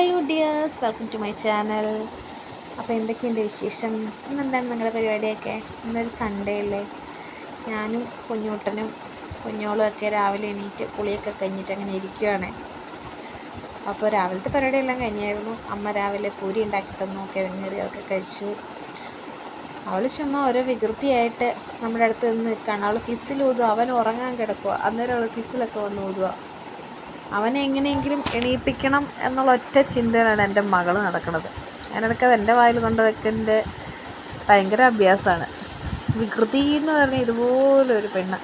Hello dears welcome to my channel അപ്പോൾ എന്തൊക്കെയുണ്ട് വിശേഷം? ഇന്നെന്താണ് നിങ്ങളുടെ പരിപാടിയൊക്കെ? ഇന്നൊരു സൺഡേ അല്ലേ? ഞാനും കുഞ്ഞൂട്ടനും കുഞ്ഞോളും ഒക്കെ രാവിലെ എണീറ്റ് കുളിയൊക്കെ കഴിഞ്ഞിട്ട് അങ്ങനെ ഇരിക്കുകയാണ് അപ്പോൾ രാവിലത്തെ പരിപാടിയെല്ലാം കഴിഞ്ഞായിരുന്നു. അമ്മ രാവിലെ പൂരി ഉണ്ടാക്കി തന്നു കിഴങ്ങേറിയൊക്കെ കഴിച്ചു. അവൾ ചുമ്മാ ഓരോ വികൃതിയായിട്ട് നമ്മുടെ അടുത്ത് നിന്ന് നിൽക്കുകയാണ്. അവൾ ഫിസിൽ ഊതുക അവൻ ഉറങ്ങാൻ കിടക്കുക അന്നേരം അവൾ ഫിസിലൊക്കെ വന്ന് ഊതുക അവനെ എങ്ങനെയെങ്കിലും എണീപ്പിക്കണം എന്നുള്ള ഒറ്റ ചിന്തയിലാണ് എന്റെ മകൾ നടക്കുന്നത്. അതിനിടയ്ക്ക് അത് എന്റെ വായിൽ കൊണ്ട് വെക്കേണ്ട ഭയങ്കര അഭ്യാസമാണ്. വികൃതി എന്ന് പറഞ്ഞാൽ ഇതുപോലൊരു പെണ്ണ്.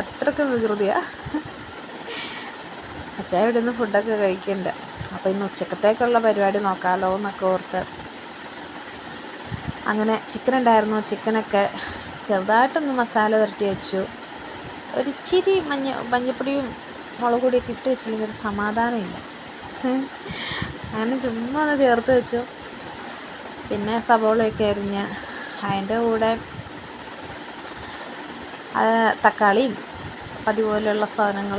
അത്രയ്ക്ക് വികൃതിയാണ് അച്ഛാ ഇവിടെ നിന്ന് ഫുഡൊക്കെ കഴിക്കണ്ട. അപ്പോൾ ഇന്ന് ഉച്ചക്കത്തേക്കുള്ള പരിപാടി നോക്കാമല്ലോ എന്നൊക്കെ ഓർത്ത് അങ്ങനെ ചിക്കൻ ഉണ്ടായിരുന്നു. ചിക്കനൊക്കെ ചെറുതായിട്ടൊന്ന് മസാല പുരട്ടി വെച്ചു. ഒരു ഇച്ചിരി മഞ്ഞ മഞ്ഞപ്പൊടിയും മുളക് പൊടിയൊക്കെ ഇട്ട് വെച്ചില്ലെങ്കിൽ ഒരു സമാധാനമില്ല അങ്ങനെ ചുമ്മാ ഒന്ന് ചേർത്ത് വെച്ചു. പിന്നെ സബോളയൊക്കെ അരിഞ്ഞ് അതിന്റെ കൂടെ തക്കാളിയും അതുപോലെയുള്ള സാധനങ്ങൾ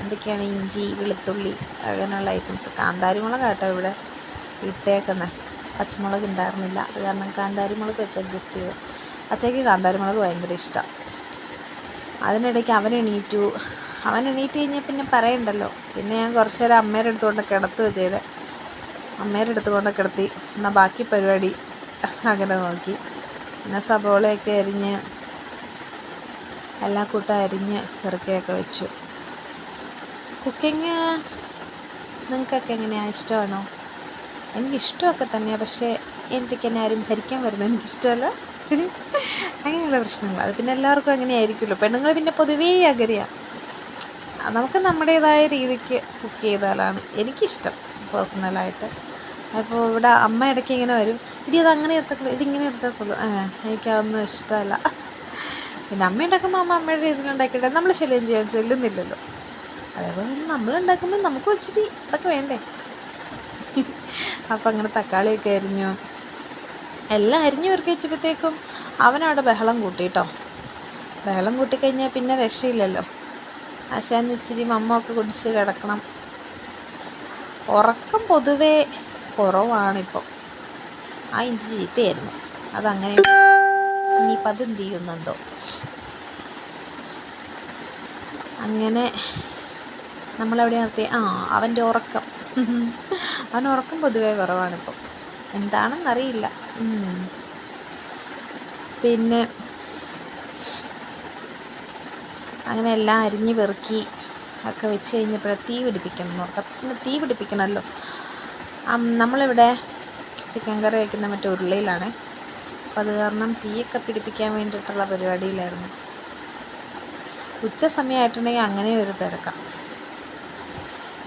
എന്തൊക്കെയാണ്? ഇഞ്ചി വെളുത്തുള്ളി അങ്ങനെയുള്ള ഐറ്റംസ് കാന്താരി മുളക് കേട്ടോ ഇവിടെ ഇട്ടേക്കുന്നത് പച്ചമുളക് ഉണ്ടായിരുന്നില്ല. അത് കാരണം കാന്താരി മുളക് വെച്ച് അഡ്ജസ്റ്റ് ചെയ്തു. അച്ചയ്ക്ക് കാന്താരി മുളക് ഭയങ്കര ഇഷ്ടമാണ് അതിനിടയ്ക്ക് അവൻ എണീറ്റു. അവൻ എണീറ്റ് കഴിഞ്ഞാൽ പിന്നെ പറയണ്ടല്ലോ. പിന്നെ ഞാൻ കുറച്ച് നേരം അമ്മേടെ അടുത്തുകൊണ്ട് കിടത്തുക ചെയ്തത് അമ്മേടെ അടുത്ത് കൊണ്ട് കിടത്തി. എന്നാൽ ബാക്കി പരിപാടി അങ്ങനെ നോക്കി. പിന്നെ സബോളയൊക്കെ അരിഞ്ഞ് എല്ലാ കൂട്ടം അരിഞ്ഞ് പെറുക്കിയൊക്കെ വെച്ചു. കുക്കിങ് നിങ്ങൾക്കൊക്കെ എങ്ങനെയാണ് ഇഷ്ടമാണോ? എനിക്കിഷ്ടമൊക്കെ തന്നെയാണ് പക്ഷേ എനിക്ക് എന്നെ ആരും ഭരിക്കാൻ വരുന്നത് എനിക്കിഷ്ടമല്ല. അങ്ങനെയുള്ള പ്രശ്നങ്ങൾ. അത് പിന്നെ എല്ലാവർക്കും അങ്ങനെ ആയിരിക്കുമല്ലോ പെണ്ണുങ്ങൾ പിന്നെ പൊതുവേ അകരെയാണ് നമുക്ക് നമ്മുടേതായ രീതിക്ക് കുക്ക് ചെയ്താലാണ് എനിക്കിഷ്ടം പേഴ്സണലായിട്ട് അപ്പോൾ ഇവിടെ അമ്മ ഇടയ്ക്ക് ഇങ്ങനെ വരും ഇടി അത് അങ്ങനെ എടുത്തേക്കുള്ളൂ ഇതിങ്ങനെ എടുത്തേക്കുള്ളൂ എനിക്കതൊന്നും ഇഷ്ടമല്ല. പിന്നെ അമ്മ ഉണ്ടാക്കുമ്പോൾ അമ്മ അമ്മയുടെ രീതിയിൽ ഉണ്ടാക്കിയിട്ട് നമ്മൾ ശല്യം ചെയ്യാൻ ചെല്ലുന്നില്ലല്ലോ. അതേപോലെ നമ്മൾ ഉണ്ടാക്കുമ്പോൾ നമുക്ക് വെച്ചിട്ട് ഇതൊക്കെ വേണ്ടേ? അപ്പോൾ അങ്ങനെ തക്കാളിയൊക്കെ അരിഞ്ഞു. എല്ലാം അരിഞ്ഞു വർക്ക് വെച്ചപ്പോഴത്തേക്കും അവനവിടെ ബഹളം കൂട്ടി കേട്ടോ ബഹളം കൂട്ടിക്കഴിഞ്ഞാൽ പിന്നെ രക്ഷയില്ലല്ലോ. ആശാൻ ഇച്ചിരി മമ്മൊക്കെ കുടിച്ച് കിടക്കണം. ഉറക്കം പൊതുവേ കുറവാണിപ്പം. ആ ഇഞ്ചി ചീത്തയായിരുന്നു. അതങ്ങനെ ഇനിയിപ്പോൾ അതെന്ത് ചെയ്യുന്നെന്തോ. അങ്ങനെ നമ്മളെവിടെ നിർത്തി. ആ അവന്റെ ഉറക്കം. അവൻ ഉറക്കം പൊതുവേ കുറവാണിപ്പം. എന്താണെന്നറിയില്ല. പിന്നെ അങ്ങനെ എല്ലാം അരിഞ്ഞ് പെറുക്കി ഒക്കെ വെച്ച് കഴിഞ്ഞപ്പോഴേ തീ പിടിപ്പിക്കണം എന്ന് പിന്നെ തീ പിടിപ്പിക്കണമല്ലോ. നമ്മളിവിടെ ചിക്കൻ കറി വയ്ക്കുന്ന മറ്റേ ഉരുളിയിലാണ്. അപ്പോൾ അത് കാരണം തീയൊക്കെ പിടിപ്പിക്കാൻ വേണ്ടിയിട്ടുള്ള പരിപാടിയിലായിരുന്നു. ഉച്ച സമയമായിട്ടുണ്ടെങ്കിൽ അങ്ങനെ ഒരു തിരക്കാം.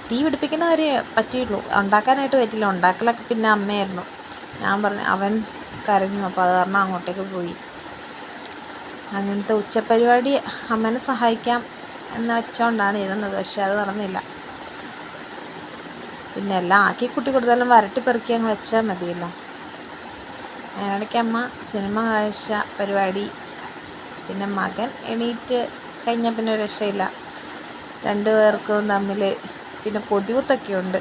തീ പിടിപ്പിക്കുന്ന കാര്യം പറ്റിയുള്ളൂ. ഉണ്ടാക്കാനായിട്ട് പറ്റില്ല ഉണ്ടാക്കലൊക്കെ പിന്നെ അമ്മയായിരുന്നു. ഞാൻ പറഞ്ഞു അവൻ കരഞ്ഞു. അപ്പോൾ അത് കാരണം അങ്ങോട്ടേക്ക് പോയി. അങ്ങനത്തെ ഉച്ചപരിപാടി അമ്മനെ സഹായിക്കാം എന്ന് വെച്ചുകൊണ്ടാണ് ഇരുന്നത്. പക്ഷെ അത് നടന്നില്ല. പിന്നെ എല്ലാം ആക്കി കുട്ടി കൊടുത്താലും വരട്ടി പെറുക്കി അങ്ങ് വെച്ചാൽ മതിയല്ലോ. അതിനിടയ്ക്ക് അമ്മ സിനിമ കാഴ്ച പരിപാടി പിന്നെ മകൻ എണീറ്റ് കഴിഞ്ഞാൽ പിന്നെ രക്ഷയില്ല. രണ്ടു പേർക്കും തമ്മിൽ പിന്നെ കൊതികുത്തൊക്കെ ഉണ്ട്.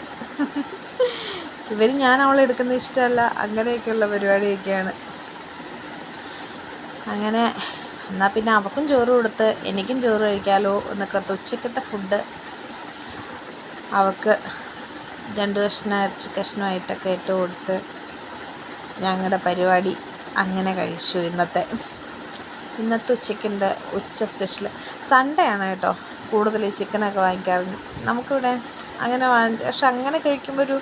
ഇവർ ഞാൻ അവളെ എടുക്കുന്ന ഇഷ്ടമല്ല. അങ്ങനെയൊക്കെയുള്ള പരിപാടിയൊക്കെയാണ്. അങ്ങനെ എന്നാൽ പിന്നെ അവൾക്കും ചോറ് കൊടുത്ത് എനിക്കും ചോറ് കഴിക്കാമല്ലോ എന്നൊക്കെ ഉച്ചക്കത്തെ ഫുഡ് അവൾക്ക് രണ്ട് കഷ്ണം ഇറച്ചി കഷ്ണമായിട്ടൊക്കെ ഇട്ട് കൊടുത്ത് ഞങ്ങളുടെ പരിപാടി അങ്ങനെ കഴിച്ചു ഇന്നത്തെ. ഇന്നത്തെ ഉച്ചയ്ക്കുണ്ട് ഉച്ച സ്പെഷ്യൽ സൺഡേ ആണ് കേട്ടോ. കൂടുതൽ ചിക്കനൊക്കെ വാങ്ങിക്കാറുണ്ട്. നമുക്കിവിടെ അങ്ങനെ വാങ്ങി പക്ഷെ അങ്ങനെ കഴിക്കുമ്പോൾ ഒരു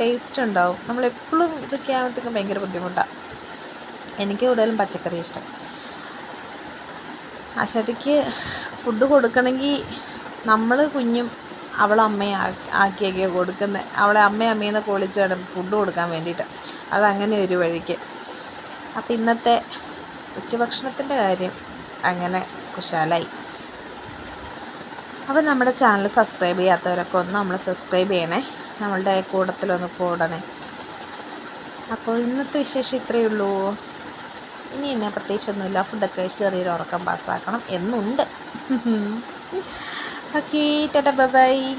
ടേസ്റ്റ് ഉണ്ടാവും. നമ്മളെപ്പോഴും ഇതൊക്കെ ആകുമ്പോഴത്തേക്കും ഭയങ്കര ബുദ്ധിമുട്ടാണ് എനിക്ക് കൂടുതലും പച്ചക്കറി ഇഷ്ടം. ആശാട്ടിക്ക് ഫുഡ് കൊടുക്കണമെങ്കിൽ നമ്മൾ കുഞ്ഞും അവളെ അമ്മയെ ആക്കിയൊക്കെയാണ് കൊടുക്കുന്നത് അവളെ അമ്മ അമ്മയെന്ന് കൊളിച്ച് വേണം ഫുഡ് കൊടുക്കാൻ വേണ്ടിയിട്ട്. അതങ്ങനെ ഒരു വഴിക്ക്. അപ്പം ഇന്നത്തെ ഉച്ചഭക്ഷണത്തിന്റെ കാര്യം അങ്ങനെ കുശാലായി. അപ്പം നമ്മുടെ ചാനൽ സബ്സ്ക്രൈബ് ചെയ്യാത്തവരൊക്കെ ഒന്ന് നമ്മൾ സബ്സ്ക്രൈബ് ചെയ്യണേ. നമ്മളുടെ കൂടത്തിലൊന്ന് കൂടണേ. അപ്പോൾ ഇന്നത്തെ വിശേഷം ഇത്രയേ ഉള്ളൂ. ഇനി എന്നെ പ്രത്യേകിച്ചൊന്നുമില്ല. ഫുഡൊക്കെ ചെറിയൊരു ഉറക്കം പാസ്സാക്കണം എന്നുണ്ട്. Okay Tata by